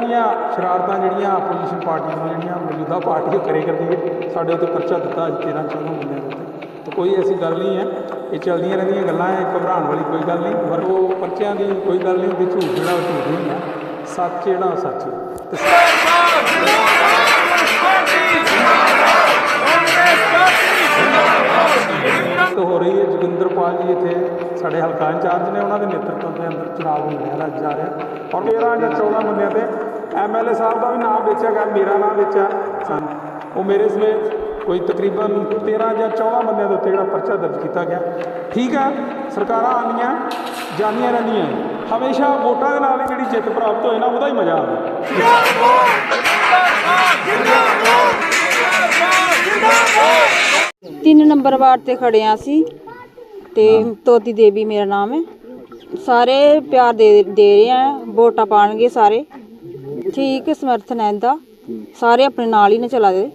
ਸ਼ਰਾਰਤਾਂ ਜਿਹੜੀਆਂ opposition party ਦੀਆਂ ਜਿਹੜੀਆਂ ਮੌਜੂਦਾ ਪਾਰਟੀ ਉਹ ਕਰੇ ਕਰਦੀ ਹੈ। ਸਾਡੇ ਉੱਤੇ ਪਰਚਾ ਦਿੱਤਾ ਅੱਜ 13 14 ਬੰਦਿਆਂ ਦੇ ਉੱਤੇ। ਤਾਂ ਕੋਈ ਐਸੀ ਗੱਲ ਨਹੀਂ ਹੈ। ਇਹ ਚੱਲਦੀਆਂ ਰਹਿੰਦੀਆਂ ਗੱਲਾਂ ਹੈ ਘਬਰਾਉਣ ਵਾਲੀ ਕੋਈ ਗੱਲ ਨਹੀਂ। ਪਰ ਉਹ ਪਰਚਿਆਂ ਦੀ ਕੋਈ ਗੱਲ ਨਹੀਂ ਹੁੰਦੀ ਝੂਠ ਜਿਹੜਾ ਉਹ ਝੂਠ ਹੀ ਹੁੰਦਾ ਸੱਚ ਜਿਹੜਾ ਸੱਚ ਹੈ। ਤੇ ਹੋ ਰਹੀ ਹੈ ਜੋਗਿੰਦਰਪਾਲ ਜੀ ਇੱਥੇ ਸਾਡੇ ਹਲਕਾ ਇੰਚਾਰਜ ਨੇ ਉਹਨਾਂ ਦੇ ਨੇਤਰਤਵ ਦੇ ਅੰਦਰ ਚੁਣਾਵ ਹੋ ਰਿਹਾ ਜਾ ਰਿਹਾ ਔਰ 13 ਜਾਂ 14 ਬੰਦਿਆਂ ਤੇ ਐਮਐਲਏ ਸਾਹਿਬ ਦਾ ਵੀ ਨਾਮ ਵੇਚਿਆ ਗਿਆ, ਮੇਰਾ ਨਾਮ ਵੇਚਿਆ। ਸਨ ਉਹ ਮੇਰੇ ਸਮੇਤ ਕੋਈ ਤਕਰੀਬਨ 13 ਜਾਂ 14 ਬੰਦਿਆਂ ਦੇ ਉੱਤੇ ਜਿਹੜਾ ਪਰਚਾ ਦਰਜ ਕੀਤਾ ਗਿਆ। ਠੀਕ ਹੈ ਸਰਕਾਰਾਂ ਆਉਂਦੀਆਂ, ਜਾਂਦੀਆਂ ਰਹਿੰਦੀਆਂ। ਹਮੇਸ਼ਾ ਵੋਟਾਂ ਦੇ ਨਾਲ ਹੀ ਜਿਹੜੀ ਜਿੱਤ ਪ੍ਰਾਪਤ ਹੋਏ ਨਾ, ਉਹਦਾ ਹੀ ਮਜ਼ਾ ਆਉਂਦਾ। ਤਿੰਨ ਨੰਬਰ ਵਾਰਡ ਤੇ ਖੜੇ ਆ ਅਸੀਂ। ਤੇ ਤੋਤੀ ਦੇਵੀ ਮੇਰਾ ਨਾਮ ਹੈ। ਸਾਰੇ ਪਿਆਰ ਦੇ ਦੇ ਰਹੇ ਆ ਵੋਟਾਂ ਪਾਣਗੇ ਸਾਰੇ। ਠੀਕ ਸਮਰਥਨ ਹੈ ਇਹਦਾ। ਸਾਰੇ ਆਪਣੇ ਨਾਲ ਹੀ ਨੇ ਚਲਾ ਦੇ।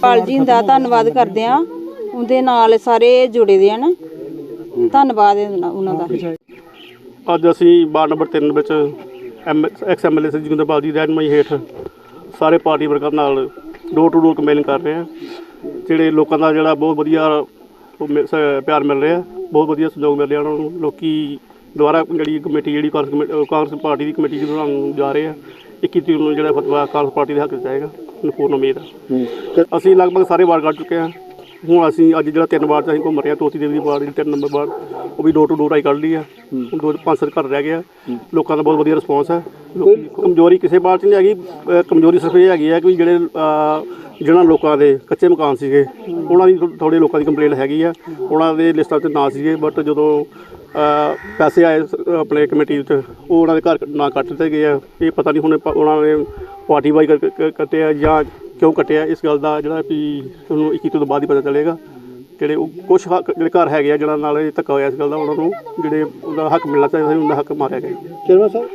ਪਾਲ ਜੀ ਦਾ ਧੰਨਵਾਦ ਕਰਦੇ ਆ। ਉਹਦੇ ਨਾਲ ਸਾਰੇ ਜੁੜੇ ਦੇ ਹਨ। ਧੰਨਵਾਦ ਉਹਨਾਂ ਦਾ। ਅੱਜ ਅਸੀਂ ਵਾਰਡ ਨੰਬਰ 3 ਵਿੱਚ ਐਮ ਐਕਸ ਐਮਐਲਏ ਸੀ ਜੋਗਿੰਦਰਪਾਲ ਦੀ ਰਹਿਨਮਾਈ ਹੇਠ ਸਾਰੇ ਪਾਰਟੀ ਵਰਕਰ ਨਾਲ ਡੋਰ ਟੂ ਡੋਰ ਕੰਪੇਨ ਕਰ ਰਹੇ ਹਾਂ ਜਿਹੜੇ ਲੋਕਾਂ ਦਾ ਜਿਹੜਾ ਬਹੁਤ ਵਧੀਆ ਉਹ ਮਿ- ਸ- ਪਿਆਰ ਮਿਲ ਰਿਹਾ ਬਹੁਤ ਵਧੀਆ ਸਹਿਯੋਗ ਮਿਲ ਰਿਹਾ ਉਹਨਾਂ ਨੂੰ ਲੋਕੀ ਦੁਬਾਰਾ ਜਿਹੜੀ ਕਮੇਟੀ ਜਿਹੜੀ ਕਾਂਗਰਸ ਕਮੇ- ਅਹ ਕਾਂਗਰਸ ਪਾਰਟੀ ਦੀ ਕਮੇਟੀ ਜਿਹਨੂੰ ਬਣਾਉਣ ਜਾ ਰਹੇ ਆ 21 ਤਰੀਕ ਨੂੰ ਜਿਹੜਾ ਫਤਵਾ ਕਾਂਗਰਸ ਪਾਰਟੀ ਦੇ ਹੱਕ 'ਚ ਜਾਏਗਾ ਮੈਨੂੰ ਪੂਰਨ ਉਮੀਦ ਹੈ ਅਸੀਂ ਲਗਭਗ ਸਾਰੇ ਵਾਰਡ ਕੱਢ ਚੁੱਕੇ ਹਾਂ ਹੁਣ ਅਸੀਂ ਅੱਜ ਜਿਹੜਾ ਤਿੰਨ ਵਾਰ 'ਚ ਅਸੀਂ ਘੁੰਮ ਰਹੇ ਹਾਂ ਤੋਤੀ ਦੇਵੀ ਦੀ ਵਾਰਡ ਦੀ ਤਿੰਨ ਨੰਬਰ ਵਾਰਡ ਉਹ ਵੀ ਡੋਰ ਟੂ ਡੋਰ ਆਈ ਕੱਢ ਲਈ ਆ। ਹੁਣ ਦੋ ਪੰਜ ਸੱਤ ਘਰ ਰਹਿ ਗਿਆ ਲੋਕਾਂ ਦਾ ਬਹੁਤ ਵਧੀਆ ਰਿਸਪੌਂਸ ਹੈ ਲੋਕੀ ਕਮਜ਼ੋਰੀ ਕਿਸੇ ਬਾਤ 'ਚ ਨਹੀਂ ਹੈਗੀ ਅਹ ਕਮਜ਼ੋਰੀ ਸਿਰਫ ਇਹ ਹੈਗੀ ਹੈ ਕਿ ਜਿਹੜੇ ਅਹ, ਜਿਹਨਾਂ ਲੋਕਾਂ ਦੇ ਕੱਚੇ ਮਕਾਨ ਸੀਗੇ ਉਹਨਾਂ ਦੀ ਥੋੜੇ ਲੋਕਾਂ ਦੀ ਕੰਪਲੇਂਟ ਹੈਗੀ ਆ। ਉਹਨਾਂ ਦੇ ਲਿਸਟਾਂ 'ਚ ਨਾਂ ਸੀਗੇ ਬਟ ਜਦੋਂ ਅਹ, ਪੈਸੇ ਆਏ ਸ- ਆਪਣੇ ਕਮੇਟੀ ਵਿੱਚ ਉਹ ਉਹਨਾਂ ਦੇ ਘਰ ਨਾ ਕੱਟ ਦਿੱਤੇ ਗਏ ਆ। ਇਹ ਪਤਾ ਨਹੀਂ ਹੁਣ ਪ- ਉਹਨਾਂ ਨੇ ਪਾਰਟੀ ਵਾਈ ਕੱਟੇ ਆ ਜਾਂ ਕਿਉਂ ਕੱਟਿਆ? ਇਸ ਗੱਲ ਦਾ ਜਿਹੜਾ ਵੀ ਤੁਹਾਨੂੰ 21 ਤੋਂ ਬਾਅਦ ਹੀ ਪਤਾ ਚੱਲੇਗਾ। ਜਿਹੜੇ ਉਹ ਕੁਝ ਜਿਹੜੇ ਘਰ ਹੈਗੇ ਆ ਜਿਹਨਾਂ ਨਾਲ ਧੱਕਾ ਹੋਇਆ ਇਸ ਗੱਲ ਦਾ ਉਹਨਾਂ ਨੂੰ ਜਿਹੜੇ ਉਹਦਾ ਹੱਕ ਮਿਲਣਾ ਚਾਹੀਦਾ ਸੀ ਉਹਦਾ ਹੱਕ ਮਾਰਿਆ ਗਿਆ ਚੇਅਰਮੈਨ ਸਾਹਿਬ?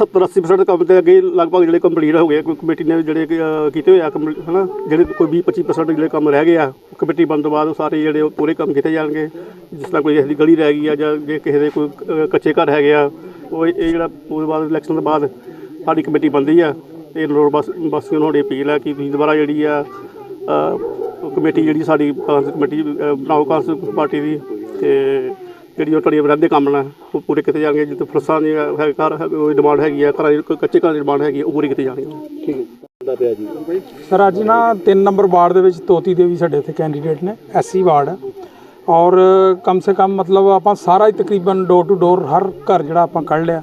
70 80% ਕੰਮ ਤੇ ਅੱਗੇ ਲਗਭਗ ਜਿਹੜੇ ਕੰਪਲੀਟ ਹੋ ਗਏ ਕੋਈ ਕਮੇਟੀ ਨੇ ਜਿਹੜੇ ਕੀਤੇ ਹੋਏ ਆ ਹਨਾ? ਜਿਹੜੇ ਕੋਈ 20 25% ਜਿਹੜੇ ਕੰਮ ਰਹਿ ਗਏ ਆ ਕਮੇਟੀ ਬਣਨ ਤੋਂ ਬਾਅਦ ਉਹ ਸਾਰੇ ਜਿਹੜੇ ਉਹ ਪੂਰੇ ਕੰਮ ਕੀਤੇ ਜਾਣਗੇ। ਜਿਸ ਤਰ੍ਹਾਂ ਕੋਈ ਕਿਸੇ ਦੀ ਗਲੀ ਰਹਿ ਗਈ ਆ ਜਾਂ ਜੇ ਕਿਸੇ ਦੇ ਕੋਈ ਕੱਚੇ ਘਰ ਹੈਗੇ ਆ ਉਹ ਇਹ ਜਿਹੜਾ ਉਹਦੇ ਬਾਅਦ ਇਲੈਕਸ਼ਨ ਤੋਂ ਬਾਅਦ ਸਾਡੀ ਕਮੇਟੀ ਬਣਦੀ ਆ ਤੇ ਲੋੜ ਬਸ ਵਾਸੀਆਂ ਨੂੰ ਸਾਡੀ ਅਪੀਲ ਆ ਕਿ ਤੁਸੀਂ ਦੁਬਾਰਾ ਜਿਹੜੀ ਆ ਉਹ ਕਮੇਟੀ ਜਿਹੜੀ ਸਾਡੀ ਕਾਂਗਰਸ ਕਮੇਟੀ ਬਣਾਓ ਕਾਂਗਰਸ ਪਾਰਟੀ ਦੀ ਤੇ ਜਿਹੜੀ ਉਹ ਤੁਹਾਡੀ ਰਹਿੰਦੇ ਕੰਮ ਨੇ ਉਹ ਪੂਰੇ ਕੀਤੇ ਜਾਣਗੇ ਜਿੱਥੇ ਫਲਸਾਂ ਦੀ ਹੈ ਘਰ ਹੈ- ਕੋਈ ਡਿਮਾਂਡ ਹੈਗੀ ਆ ਘਰਾਂ ਦੀ ਕੋਈ ਕੱਚੇ ਘਰਾਂ ਦੀ ਡਿਮਾਂਡ ਹੈਗੀ ਉਹ ਪੂਰੀ ਕੀਤੀ ਜਾਣੀ ਠੀਕ ਹੈ ਪਿਆ ਜੀ? ਸਰ ਅੱਜ ਨਾ 3 ਨੰਬਰ ਵਾਰਡ ਦੇ ਵਿੱਚ ਤੋਤੀ ਦੇਵੀ ਸਾਡੇ ਇੱਥੇ ਕੈਂਡੀਡੇਟ ਨੇ ਐਸਸੀ ਵਾਰਡ। ਹੈ ਔਰ ਕਮ ਸੇ ਕਮ ਮਤਲਬ ਆਪਾਂ ਸਾਰਾ ਹੀ ਤਕਰੀਬਨ ਡੋਰ ਟੂ ਡੋਰ ਹਰ ਘਰ ਜਿਹੜਾ ਆਪਾਂ ਕੱਢ ਲਿਆ।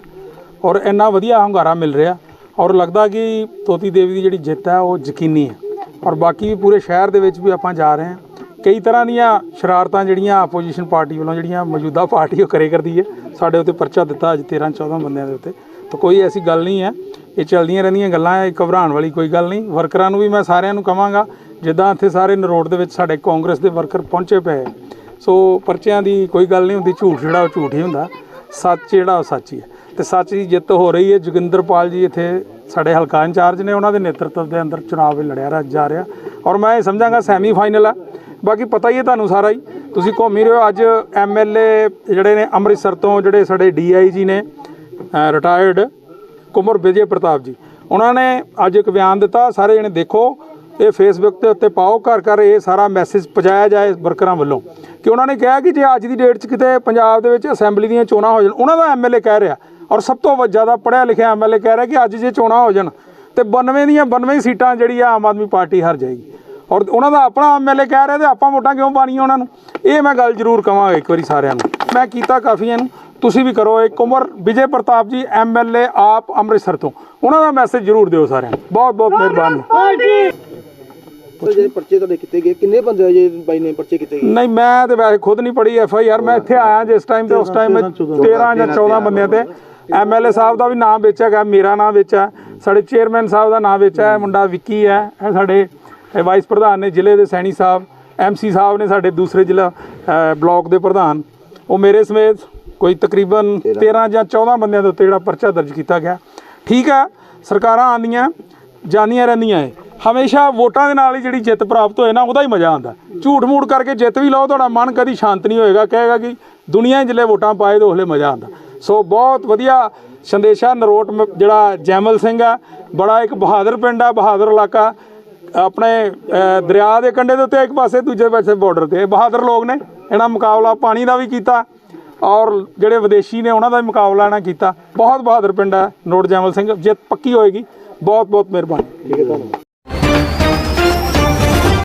ਔਰ ਇੰਨਾ ਵਧੀਆ ਹੰਗਾਰਾ ਮਿਲ ਰਿਹਾ ਔਰ ਲੱਗਦਾ ਕਿ ਤੋਤੀ ਦੇਵੀ ਦੀ ਜਿਹੜੀ ਜਿੱਤ ਹੈ ਉਹ ਯਕੀਨੀ ਹੈ। ਔਰ ਬਾਕੀ ਵੀ ਪੂਰੇ ਸ਼ਹਿਰ ਦੇ ਵਿੱਚ ਵੀ ਆਪਾਂ ਜਾ ਰਹੇ ਹਾਂ। ਕਈ ਤਰ੍ਹਾਂ ਦੀਆਂ ਸ਼ਰਾਰਤਾਂ ਜਿਹੜੀਆਂ ਆਪੋਜੀਸ਼ਨ ਪਾਰਟੀ ਵੱਲੋਂ ਜਿਹੜੀਆਂ ਮੌਜੂਦਾ ਪਾਰਟੀ ਉਹ ਕਰੇ ਕਰਦੀ ਹੈ। ਸਾਡੇ ਉੱਤੇ ਪਰਚਾ ਦਿੱਤਾ ਅੱਜ 13 14 ਬੰਦਿਆਂ ਦੇ ਉੱਤੇ। ਤਾਂ ਕੋਈ ਐਸੀ ਗੱਲ ਨਹੀਂ ਹੈ। ਇਹ ਚੱਲਦੀਆਂ ਰਹਿੰਦੀਆਂ ਗੱਲਾਂ ਹੈ, ਇਹ ਘਬਰਾਉਣ ਵਾਲੀ ਕੋਈ ਗੱਲ ਨਹੀਂ। ਵਰਕਰਾਂ ਨੂੰ ਵੀ ਮੈਂ ਸਾਰਿਆਂ ਨੂੰ ਕਹਾਂਗਾ, ਜਿੱਦਾਂ ਇੱਥੇ ਸਾਰੇ ਨਰੋਡ ਦੇ ਵਿੱਚ ਸਾਡੇ ਕਾਂਗਰਸ ਦੇ ਵਰਕਰ ਪਹੁੰਚੇ ਪਏ ਹੈ। ਸੋ ਪਰਚਿਆਂ ਦੀ ਕੋਈ ਗੱਲ ਨਹੀਂ ਹੁੰਦੀ, ਝੂਠ ਜਿਹੜਾ ਉਹ ਝੂਠ ਹੀ ਹੁੰਦਾ। ਸੱਚ ਜਿਹੜਾ ਉਹ ਸੱਚ ਹੀ ਹੈ। ਤੇ ਸੱਚ ਦੀ ਜਿੱਤ ਹੋ ਰਹੀ ਹੈ। ਜੋਗਿੰਦਰਪਾਲ ਜੀ ਇੱਥੇ ਸਾਡੇ ਹਲਕਾ ਇੰਚਾਰਜ ਨੇ, ਉਹਨਾਂ ਦੇ ਨੇਤਰਤਵ ਦੇ ਅੰਦਰ ਚੁਣਾਵ ਲੜਿਆ ਜਾ ਰਿਹਾ। ਔਰ ਮੈਂ ਇਹ ਸਮਝਾਂਗਾ ਸੈਮੀ ਫਾਈਨਲ ਹੈ ਬਾਕੀ ਪਤਾ ਹੀ ਹੈ ਤੁਹਾਨੂੰ ਸਾਰਾ ਹੀ। ਤੁਸੀਂ ਘੁੰਮ ਹੀ ਰਹੇ ਹੋ। ਅੱਜ ਐਮਐਲਏ ਜਿਹੜੇ ਨੇ ਅੰਮ੍ਰਿਤਸਰ ਤੋਂ ਜਿਹੜੇ ਸਾਡੇ ਡੀਆਈਜੀ ਨੇ ਰਿਟਾਇਰਡ ਕੁਮਰ ਵਿਜੇ ਪ੍ਰਤਾਪ ਜੀ, ਉਹਨਾਂ ਨੇ ਅੱਜ ਇੱਕ ਬਿਆਨ ਦਿੱਤਾ। ਸਾਰੇ ਜਣੇ ਦੇਖੋ, ਇਹ ਫੇਸਬੁੱਕ ਦੇ ਉੱਤੇ ਪਾਓ, ਘਰ ਘਰ ਇਹ ਸਾਰਾ ਮੈਸੇਜ ਪਹੁੰਚਾਇਆ ਜਾਏ ਵਰਕਰਾਂ ਵੱਲੋਂ। ਕਿ ਉਹਨਾਂ ਨੇ ਕਿਹਾ ਕਿ ਜੇ ਅੱਜ ਦੀ ਡੇਟ 'ਚ ਕਿਤੇ ਪੰਜਾਬ ਦੇ ਵਿੱਚ ਅਸੈਂਬਲੀ ਦੀਆਂ ਚੋਣਾਂ ਹੋ ਜਾਣ, ਉਹਨਾਂ ਦਾ ਐਮਐਲਏ ਕਹਿ ਰਿਹਾ। ਔਰ ਸਭ ਤੋਂ ਜ਼ਿਆਦਾ ਪੜ੍ਹਿਆ ਲਿਖਿਆ ਐਮਐਲਏ ਕਹਿ ਰਿਹਾ ਕਿ ਅੱਜ ਜੇ ਚੋਣਾਂ ਹੋ ਜਾਣ ਤੇ 92 ਦੀਆਂ 92 ਸੀਟਾਂ ਜਿਹੜੀ ਆ ਆਮ ਆਦਮੀ ਪਾਰਟੀ ਹਾਰ ਜਾਏਗੀ। ਔਰ ਉਹਨਾਂ ਦਾ ਆਪਣਾ ਐਮਐਲਏ ਕਹਿ ਰਿਹਾ ਤੇ ਆਪਾਂ ਵੋਟਾਂ ਕਿਉਂ ਪਾਣੀਆਂ ਉਹਨਾਂ ਨੂੰ? ਇਹ ਮੈਂ ਗੱਲ ਜ਼ਰੂਰ ਕਵਾਂਗਾ ਇੱਕ ਵਾਰੀ ਸਾਰਿਆਂ ਨੂੰ। ਮੈਂ ਕੀਤਾ ਕਾਫੀ ਇਹਨੂੰ। ਤੁਸੀਂ ਵੀ ਕਰੋ ਇੱਕ ਉਮਰ। ਵਿਜੇ ਪ੍ਰਤਾਪ ਜੀ ਐਮਐਲਏ ਆਪ ਅੰਮ੍ਰਿਤਸਰ ਤੋਂ। ਉਹਨਾਂ ਦਾ ਮੈਸੇਜ ਜ਼ਰੂਰ ਦਿਓ ਸਾਰਿਆਂ ਨੂੰ। ਬਹੁਤ ਬਹੁਤ ਮਿਹਰਬਾਨੀ। ਜਿਹੜੇ ਪਰਚੇ ਤੁਹਾਡੇ ਕੀਤੇ ਗਏ ਕਿੰਨੇ ਬੰਦੇ ਜੇ ਬਾਈ ਨੇ ਪਰਚੇ ਕੀਤੇ ਗਏ? ਨਹੀਂ ਮੈਂ ਤੇ ਵੈਸੇ ਖੁਦ ਨਹੀਂ ਪੜ੍ਹੀ ਐਫ ਆਈ ਆਰ। ਮੈਂ ਇੱਥੇ ਆਇਆ ਜਿਸ ਟਾਈਮ ਤੇ ਉਸ ਟਾਈਮ 13 ਜਾਂ 14 ਬੰਦਿਆਂ ਤੇ। ਐਮਐਲਏ ਸਾਹਿਬ ਦਾ ਵੀ ਨਾਮ ਵੇਚਿਆ ਗਿਆ ਮੇਰਾ ਨਾਮ ਵੇਚਿਆ ਸਾਡੇ ਚੇਅਰਮੈਨ ਸਾਹਿਬ ਦਾ ਨਾਮ ਵੇਚਿਆ ਹੈ ਮੁੰਡਾ ਵਿੱਕੀ ਹੈ ਇਹ ਸਾਡੇ ਇਹ ਵਾਈਸ ਪ੍ਰਧਾਨ ਨੇ ਜ਼ਿਲ੍ਹੇ ਦੇ ਸੈਣੀ ਸਾਹਿਬ ਐਮਸੀ ਸਾਹਿਬ ਨੇ ਸਾਡੇ ਦੂਸਰੇ ਜ਼ਿਲ੍ਹਾ ਬਲਾਕ ਦੇ ਪ੍ਰਧਾਨ। ਉਹ ਮੇਰੇ ਸਮੇਤ ਕੋਈ ਤਕਰੀਬਨ 13 ਜਾਂ 14 ਬੰਦਿਆਂ ਦੇ ਉੱਤੇ ਜਿਹੜਾ ਪਰਚਾ ਦਰਜ ਕੀਤਾ ਗਿਆ। ਠੀਕ ਹੈ ਸਰਕਾਰਾਂ ਆਂਦੀਆਂ ਜਾਂਦੀਆਂ ਰਹਿੰਦੀਆਂ ਏ ਹਮੇਸ਼ਾ ਵੋਟਾਂ ਦੇ ਨਾਲ ਹੀ ਜਿਹੜੀ ਜਿੱਤ ਪ੍ਰਾਪਤ ਹੋਏ ਨਾ ਉਹਦਾ ਹੀ ਮਜ਼ਾ ਆਉਂਦਾ। ਝੂਠ ਮੂਠ ਕਰਕੇ ਜਿੱਤ ਵੀ ਲਓ ਤੁਹਾਡਾ ਮਨ ਕਦੀ ਸ਼ਾਂਤ ਨਹੀਂ ਹੋਏਗਾ। ਕਹੇਗਾ ਕਿ ਦੁਨੀਆ ਜਿਲੇ ਵੋਟਾਂ ਪਾਏ ਤਾਂ ਉਹਲੇ ਮਜ਼ਾ ਆਉਂਦਾ। ਸੋ ਬਹੁਤ ਵਧੀਆ ਸੰਦੇਸ਼ਾ ਨਰੋਟ ਮ- ਜਿਹੜਾ ਜੈਮਲ ਸਿੰਘ ਆ, ਬੜਾ ਇੱਕ ਬਹਾਦਰ ਪਿੰਡ ਆ, ਬਹਾਦਰ ਇਲਾਕਾ। ਆਪਣੇ ਦਰਿਆ ਦੇ ਕੰਢੇ ਦੇ ਉੱਤੇ ਇੱਕ ਪਾਸੇ, ਦੂਜੇ ਪਾਸੇ ਬਾਰਡਰ ਤੇ। ਬਹਾਦਰ ਲੋਕ ਨੇ, ਇਹਨਾਂ ਮੁਕਾਬਲਾ ਪਾਣੀ ਦਾ ਵੀ ਕੀਤਾ ਔਰ ਜਿਹੜੇ ਵਿਦੇਸ਼ੀ ਨੇ ਉਹਨਾਂ ਦਾ ਵੀ ਮੁਕਾਬਲਾ ਇਹਨਾਂ ਕੀਤਾ। ਬਹੁਤ ਬਹਾਦਰ ਪਿੰਡ ਹੈ ਨੋਟ ਜੈਮਲ ਸਿੰਘ, ਜਿੱਤ ਪੱਕੀ ਹੋਏਗੀ। ਬਹੁਤ ਬਹੁਤ ਮਿਹਰਬਾਨੀ। ਠੀਕ ਹੈ, ਧੰਨਵਾਦ।